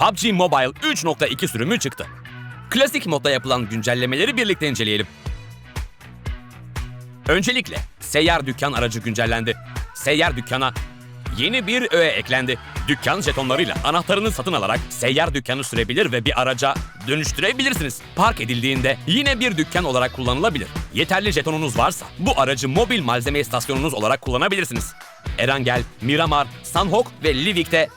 PUBG Mobile 3.2 sürümü çıktı. Klasik modda yapılan güncellemeleri birlikte inceleyelim. Öncelikle seyyar dükkan aracı güncellendi. Seyyar dükkana yeni bir öğe eklendi. Dükkan jetonlarıyla anahtarını satın alarak seyyar dükkanı sürebilir ve bir araca dönüştürebilirsiniz. Park edildiğinde yine bir dükkan olarak kullanılabilir. Yeterli jetonunuz varsa bu aracı mobil malzeme istasyonunuz olarak kullanabilirsiniz. Erangel, Miramar, Sanhok ve Livik'te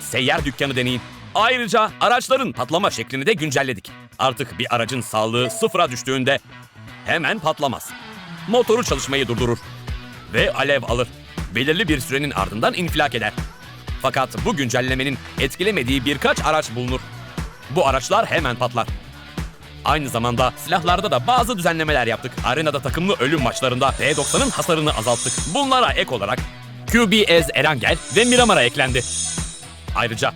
seyyar dükkanı deneyin. Ayrıca araçların patlama şeklini de güncelledik. Artık bir aracın sağlığı sıfıra düştüğünde hemen patlamaz. Motoru çalışmayı durdurur ve alev alır. Belirli bir sürenin ardından infilak eder. Fakat bu güncellemenin etkilemediği birkaç araç bulunur. Bu araçlar hemen patlar. Aynı zamanda silahlarda da bazı düzenlemeler yaptık. Arenada takımlı ölüm maçlarında P90'ın hasarını azalttık. Bunlara ek olarak QBS Erangel ve Miramar'a eklendi. Ayrıca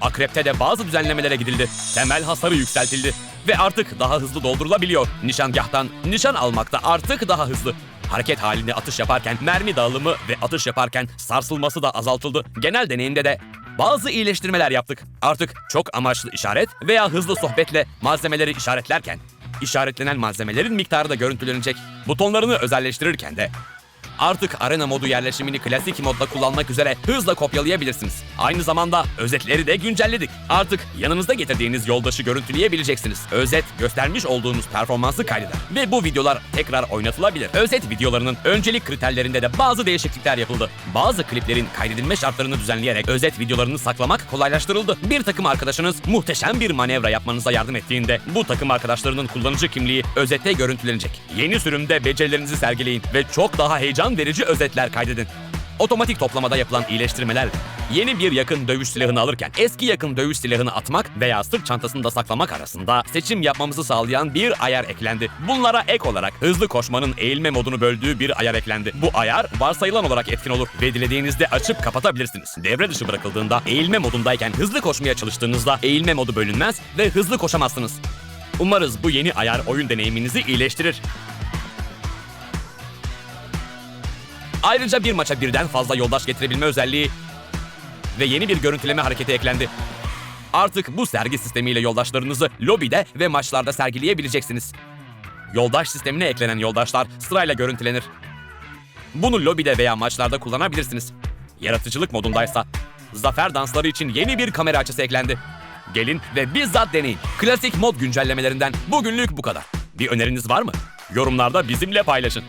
Akrep'te de bazı düzenlemelere gidildi. Temel hasarı yükseltildi ve artık daha hızlı doldurulabiliyor. Nişangahtan nişan almakta artık daha hızlı. Hareket halinde atış yaparken mermi dağılımı ve atış yaparken sarsılması da azaltıldı. Genel deneyimde de bazı iyileştirmeler yaptık. Artık çok amaçlı işaret veya hızlı sohbetle malzemeleri işaretlerken işaretlenen malzemelerin miktarı da görüntülenecek. Butonlarını özelleştirirken de Artık arena modu yerleşimini klasik modda kullanmak üzere hızla kopyalayabilirsiniz. Aynı zamanda özetleri de güncelledik. Artık yanınızda getirdiğiniz yoldaşı görüntüleyebileceksiniz. Özet göstermiş olduğunuz performansı kaydeder ve bu videolar tekrar oynatılabilir. Özet videolarının öncelik kriterlerinde de bazı değişiklikler yapıldı. Bazı kliplerin kaydedilme şartlarını düzenleyerek özet videolarını saklamak kolaylaştırıldı. Bir takım arkadaşınız muhteşem bir manevra yapmanıza yardım ettiğinde bu takım arkadaşlarının kullanıcı kimliği özette görüntülenecek. Yeni sürümde becerilerinizi sergileyin ve çok daha heyecan verici özetler kaydedin. Otomatik toplamada yapılan iyileştirmelerle yeni bir yakın dövüş silahını alırken eski yakın dövüş silahını atmak veya sırt çantasında saklamak arasında seçim yapmamızı sağlayan bir ayar eklendi. Bunlara ek olarak hızlı koşmanın eğilme modunu böldüğü bir ayar eklendi. Bu ayar varsayılan olarak etkin olur ve dilediğinizde açıp kapatabilirsiniz. Devre dışı bırakıldığında eğilme modundayken hızlı koşmaya çalıştığınızda eğilme modu bölünmez ve hızlı koşamazsınız. Umarız bu yeni ayar oyun deneyiminizi iyileştirir. Ayrıca bir maça birden fazla yoldaş getirebilme özelliği ve yeni bir görüntüleme hareketi eklendi. Artık bu sergi sistemiyle yoldaşlarınızı lobide ve maçlarda sergileyebileceksiniz. Yoldaş sistemine eklenen yoldaşlar sırayla görüntülenir. Bunu lobide veya maçlarda kullanabilirsiniz. Yaratıcılık modundaysa zafer dansları için yeni bir kamera açısı eklendi. Gelin ve bizzat deneyin. Klasik mod güncellemelerinden bugünlük bu kadar. Bir öneriniz var mı? Yorumlarda bizimle paylaşın.